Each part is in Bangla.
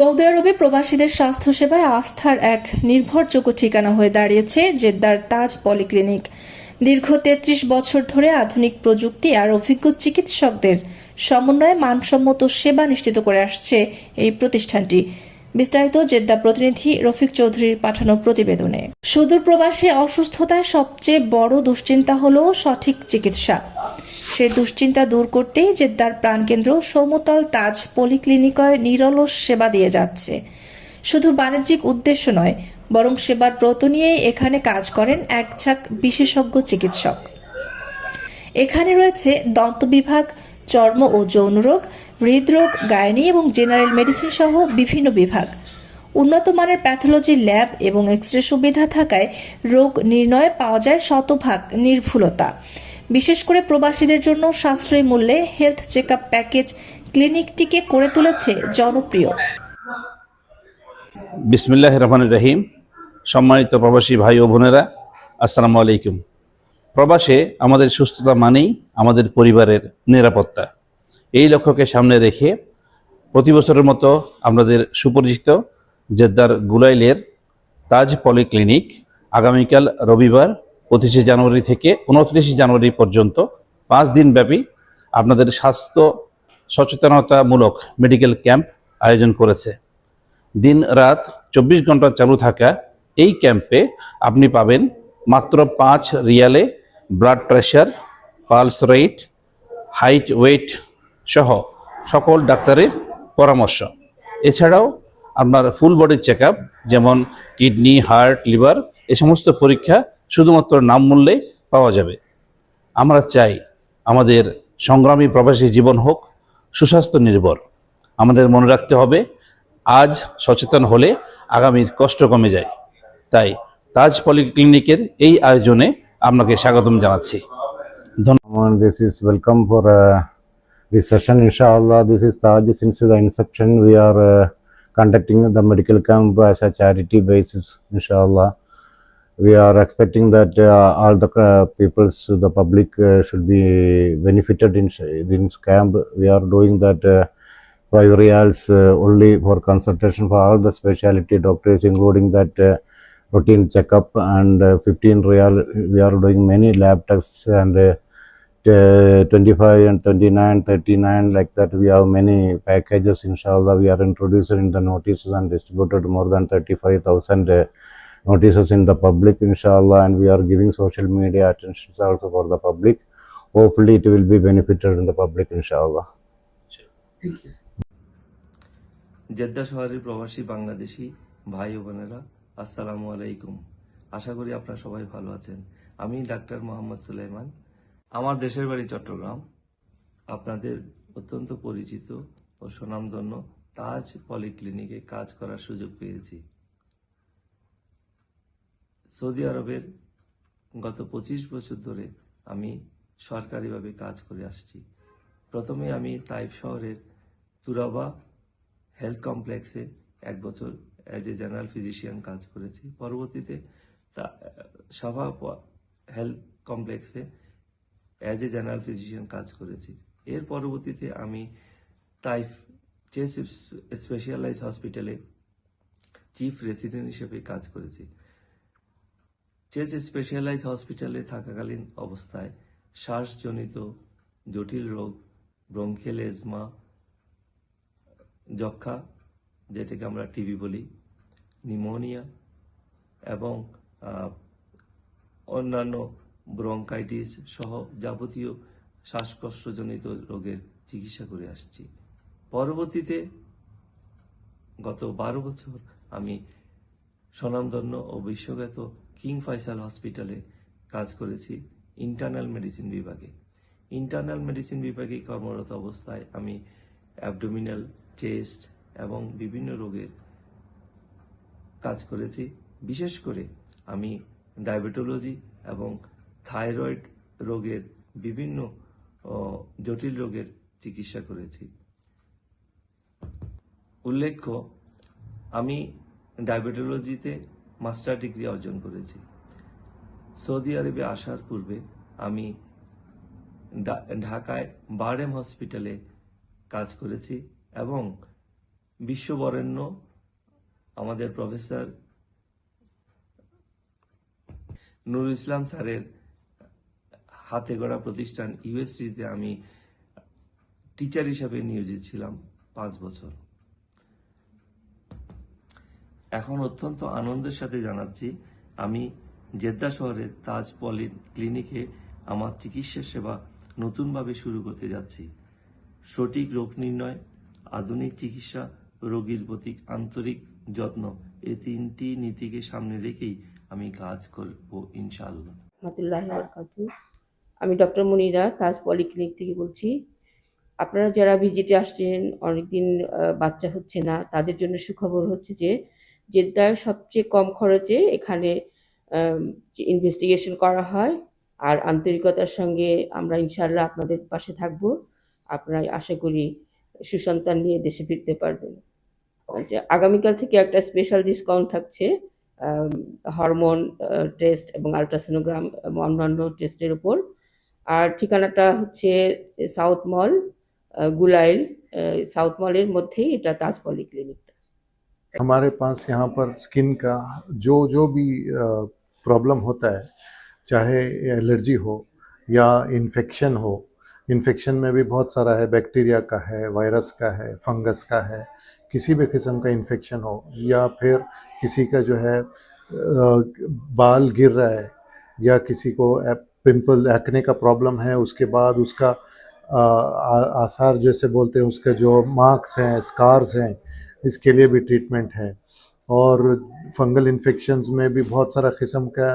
সৌদি আরবে প্রবাসীদের স্বাস্থ্যসেবায় আস্থার এক নির্ভরযোগ্য ঠিকানা হয়ে দাঁড়িয়েছে জেদ্দার তাজ পলিক্লিনিক। দীর্ঘ তেত্রিশ বছর ধরে আধুনিক প্রযুক্তি আর অভিজ্ঞ চিকিৎসকদের সমন্বয়ে মানসম্মত সেবা নিশ্চিত করে আসছে এই প্রতিষ্ঠানটি। বিস্তারিত জেদ্দা প্রতিনিধি রফিক চৌধুরীর পাঠানো প্রতিবেদনে। সুদূর প্রবাসে অসুস্থতায় সবচেয়ে বড় দুশ্চিন্তা হল সঠিক চিকিৎসা। সে দুশ্চিন্তা দূর করতেই জেদ্দার প্রাণকেন্দ্র সমতল তাজ পলিক্লিনিকয় নিরলস সেবা দিয়ে যাচ্ছে। শুধু বাণিজ্যিক উদ্দেশ্য নয়, বরং সেবার ব্রত নিয়েই এখানে কাজ করেন এক বিশেষজ্ঞ চিকিৎসক। এখানে রয়েছে দন্ত বিভাগ চর্ম ও যৌন রোগ, হৃদরোগ গায়নি এবং জেনারেল মেডিসিন সহ বিভিন্ন বিভাগ। উন্নত মানের প্যাথোলজি ল্যাব এবং এক্স রে সুবিধা থাকায় রোগ নির্ণয়ে পাওয়া যায় শতভাগ নির্ভুলতা। বিশেষ করে প্রবাসীদের জন্য সাশ্রয়ী মূল্যে হেলথ চেক প্যাকেজ ক্লিনিকটিকে করে তুলেছে জনপ্রিয়। বিসমিল্লাহ রহমান রহিম। সম্মানিত প্রবাসী ভাই ও বোনেরা, আসসালামু আলাইকুম। প্রবাসে আমাদের সুস্থতা মানেই আমাদের পরিবারের নিরাপত্তা। এই লক্ষ্যকে সামনে রেখে প্রতি বছরের মতো আমাদের সুপরিচিত জেদ্দার গুলাইলের তাজ পলিক্লিনিক আগামীকাল রবিবার পঁচিশে জানুয়ারি থেকে উনত্রিশে জানুয়ারি পর্যন্ত পাঁচ দিন ব্যাপী আপনাদের স্বাস্থ্য সচেতনতামূলক মেডিকেল ক্যাম্প আয়োজন করেছে। দিন রাত চব্বিশ ঘণ্টা চালু থাকা এই ক্যাম্পে আপনি পাবেন মাত্র পাঁচ রিয়ালে blood pressure pulse rate height weight সহ সকল ডাক্তারের পরামর্শ। এছাড়াও আপনার ফুল বডি চেক যেমন কিডনি হার্ট লিভার এ সমস্ত পরীক্ষা শুধুমাত্র নাম মূল্যে পাওয়া যাবে। আমরা চাই আমাদের সংগ্রামী প্রবাসী জীবন হোক, সুস্বাস্থ্য নির্ভর। আমাদের মনে রাখতে হবে, আজ সচেতন হলে আগামীর কষ্ট কমে যায়। তাই তাজ পলিক্লিনিকের এই আয়োজনে আপনাকে স্বাগতম জানাচ্ছি welcome for uh, this session. Inshallah, this is Taj. Since the inception, we are uh, conducting the medical camp as a charity basis. Inshallah, we are expecting that uh, all the uh, peoples, the public, uh, should be benefited in, in this camp. We are doing that. Uh, five reals uh, only for consultation for all the specialty doctors, including that uh, routine checkup, and uh, 15 real. We are doing many lab tests and uh, uh, 25 and 29, 39, like that. We have many packages. Inshallah, we are introduced in the notices and distributed more than 35,000 uh, notices in the public. Inshallah, and we are giving social media attention also for the public. Hopefully, it will be benefited in the public. Inshallah. Jeddah শহরের প্রবাসী বাংলাদেশি ভাই ও বোনেরা আসসালামু আলাইকুম। আশা করি আপনারা সবাই ভালো আছেন। আমি ডাক্তার মোহাম্মদ সুলাইমান। আমার দেশের বাড়ি চট্টগ্রাম। আপনাদের অত্যন্ত পরিচিত ও সুনামধন্য তাজ পলিক্লিনিকে কাজ করার সুযোগ পেয়েছি। সৌদি আরবের গত পঁচিশ বছর ধরে আমি সরকারিভাবে কাজ করে আসছি। প্রথমে আমি তাইফ শহরের তুরাবা হেলথ কমপ্লেক্সে এক বছর অ্যাজ এ জেনারেল ফিজিশিয়ান কাজ করেছি। পরবর্তীতে তা, সাভা হেলথ কমপ্লেক্সে অ্যাজ এ জেনারেল ফিজিশিয়ান কাজ করেছি। এর পরবর্তীতে আমি তাইফ চেস স্পেশালাইজ হসপিটালে চিফ রেসিডেন্ট হিসেবে কাজ করেছি। চেস স্পেশালাইজ হসপিটালে থাকাকালীন অবস্থায় শ্বাসজনিত জটিল রোগ ব্রঙ্কিয়াল এজমা যক্ষা যেটাকে আমরা টিবি বলি নিউমোনিয়া এবং অন্যান্য ব্রঙ্কাইটিস সহ যাবতীয় শ্বাসকষ্টজনিত রোগের চিকিৎসা করে আসছি। পরবর্তীতে গত বারো বছর আমি স্বনামধন্য ও বিশ্বখ্যাত কিং ফাইসাল হসপিটালে কাজ করেছি ইন্টারনাল মেডিসিন বিভাগে। ইন্টারনাল মেডিসিন বিভাগে কর্মরত অবস্থায় আমি অ্যাবডোমিনাল চেস্ট এবং বিভিন্ন রোগের কাজ করেছি। বিশেষ করে আমি ডায়াবেটোলজি এবং থাইরয়েড রোগের বিভিন্ন জটিল রোগের চিকিৎসা করেছি। উল্লেখ্য, আমি ডায়াবেটোলজিতে মাস্টার ডিগ্রি অর্জন করেছি। সৌদি আরবে আসার পূর্বে আমি ঢাকায় বারডেম হসপিটালে কাজ করেছি এবং বিশ্ববরেণ্য আমাদের প্রফেসর নুরুল ইসলাম স্যারের হাতে গড়া প্রতিষ্ঠান ইউএসসিতে আমি টিচার হিসাবে নিয়োজিত ছিলাম পাঁচ বছর। এখন অত্যন্ত আনন্দের সাথে জানাচ্ছি, আমি জেদ্দা শহরের তাজ পলি ক্লিনিকে আমার চিকিৎসা সেবা নতুনভাবে শুরু করতে যাচ্ছি। সঠিক রোগ নির্ণয়, আধুনিক চিকিৎসা, রোগীর প্রতি আন্তরিক যত্ন। এই তিনটি নীতিকে সামনে রেখেই আমি কাজ করব ইনশাআল্লাহ। আমি ডক্টর মনিরা তাজ পলিক্লিনিক থেকে বলছি। আপনারা যারা ভিজিটে আসছেন, অনেকদিন বাচ্চা হচ্ছে না, তাদের জন্য সুখবর হচ্ছে যে, জেদ্দায় সবচেয়ে কম খরচে এখানে ইনভেস্টিগেশন করা হয়, আর আন্তরিকতার সঙ্গে আমরা ইনশাল্লাহ আপনাদের পাশে থাকব। আপনারা আশা করি সুসন্তান নিয়ে দেশে ফিরতে পারবেন। আগামীকাল থেকে একটা স্পেশাল ডিসকাউন্ট থাকছে হরমোন টেস্ট এবং আলট্রাসোনোগ্রাম এবং অন্যান্য টেস্টের উপর আর ঠিকানাটা হচ্ছে সাউথ মল আহ, গুলাইল আহ, সাউথ মলের মধ্যেই এটা তাজ পলিক্লিনিকটা हमारे पास यहाँ पर स्किन का जो जो भी प्रॉब्लम होता है चाहे एलर्जी हो या इन्फेक्शन हो इन्फेक्शन में भी बहुत सारा है बैक्टीरिया का है वायरस का है फंगस का है किसी भी किस्म का इन्फेक्शन हो, या फिर किसी का जो है बाल गिर रहा है, या किसी को पिंपल एक्ने का प्रॉब्लम है, उसके बाद उसका आसार जैसे बोलते हैं, उसके जो मार्क्स हैं स्कार्स हैं, इसके लिए भी ट्रीटमेंट है। और फंगल इन्फेक्शंस में भी बहुत सारा किस्म का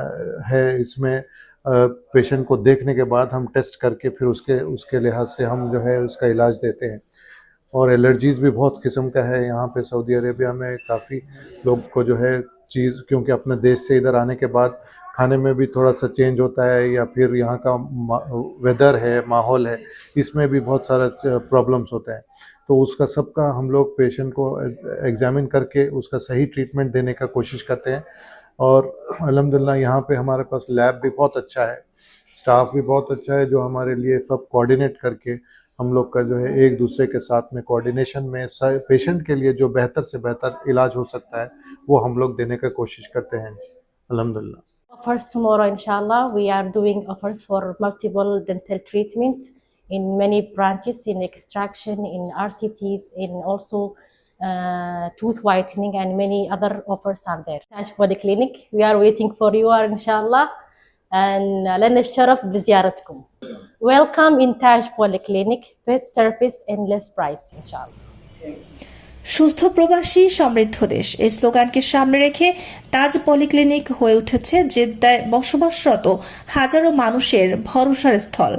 है, इसमें पेशेंट को देखने के बाद हम टेस्ट करके फिर उसके उसके लिहाज से हम जो है उसका इलाज देते हैं। और एलर्जीज़ भी बहुत किस्म का है। यहाँ पे सऊदी अरेबिया में काफ़ी लोग को जो है चीज़, क्योंकि अपने देश से इधर आने के बाद खाने में भी थोड़ा सा चेंज होता है या फिर यहाँ का वेदर है, माहौल है, इसमें भी बहुत सारा प्रॉब्लम्स होता है। तो उसका सबका हम लोग पेशेंट को एग्जामिन करके उसका सही ट्रीटमेंट देने का कोशिश करते हैं। और अल्हम्दुलिल्लाह यहाँ पे हमारे पास लैब भी बहुत अच्छा है। स्टाफ भी बहुत अच्छा है जो हमारे लिए सब कोऑर्डिनेट करके हम लोग का जो है एक दूसरे के साथ में कोऑर्डिनेशन में पेशेंट के लिए जो बेहतर से बेहतर इलाज हो सकता है वो हम लोग देने का कोशिश करते हैं अल्हम्दुलिल्लाह offers tomorrow inshallah we are doing offers for multiple dental treatment in many branches in extraction in rcts in also uh, tooth whitening and many other offers are there Taj Polyclinic we are waiting for you inshallah and uh, لنا الشرف بزيارتكم welcome in Taj Polyclinic best service and less price inshallah সুস্থ প্রবাসী সমৃদ্ধ দেশ এই স্লোগানকে সামনে রেখে তাজ পলিক্লিনিক হয়ে উঠেছে জেদ্দায় বসবাসরত হাজারো মানুষের ভরসার স্থল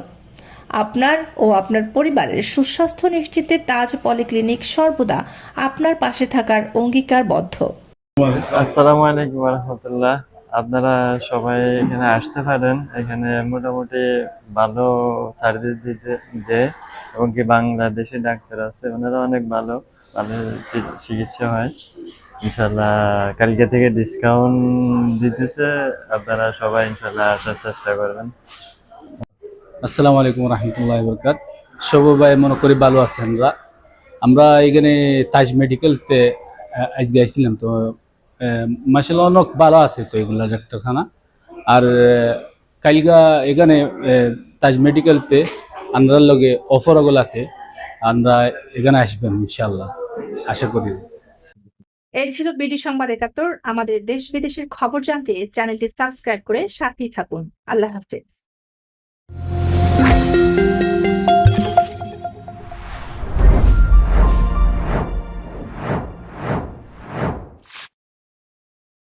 আপনার ও আপনার পরিবারের সুস্বাস্থ্য নিশ্চিতে তাজ পলিক্লিনিক সর্বদা আপনার পাশে থাকার অঙ্গীকারবদ্ধ আসসালামু আলাইকুম রহমতুল্লাহ আপনারা সবাই এখানে আসতে পারেন। এখানে মোটামুটি ভালো সার্ভিস দিতে দেয় এবং কি বাংলাদেশি ডাক্তার আছে, ওনারা অনেক ভালো ভালো চিকিৎসা হয়। ইনশাল্লাহ কালকে থেকে ডিসকাউন্ট দিতেছে। আপনারা সবাই ইনশাল্লাহ আসার চেষ্টা করবেন। আসসালামু আলাইকুম রহমতুল্লাহ বরকাত। সব ভাই, মনে করি ভালো আছেন আমরা এখানে তাজ মেডিকেলতে আজকে আইছিলাম তো মাসাল অনেক ভালো আছে তো এগুলা ডাক্তারখানা। আর কালকা এখানে তাজ মেডিকেলতে আমরা লগে অফারগুলো আছে আমরা এখানে আসবেন ইনশাল্লাহ আশা করি। এই ছিল বিডি সংবাদ একাত্তর, আমাদের দেশ বিদেশের খবর জানতে চ্যানেলটি সাবস্ক্রাইব করে সাথেই থাকুন। আল্লাহ হাফেজ।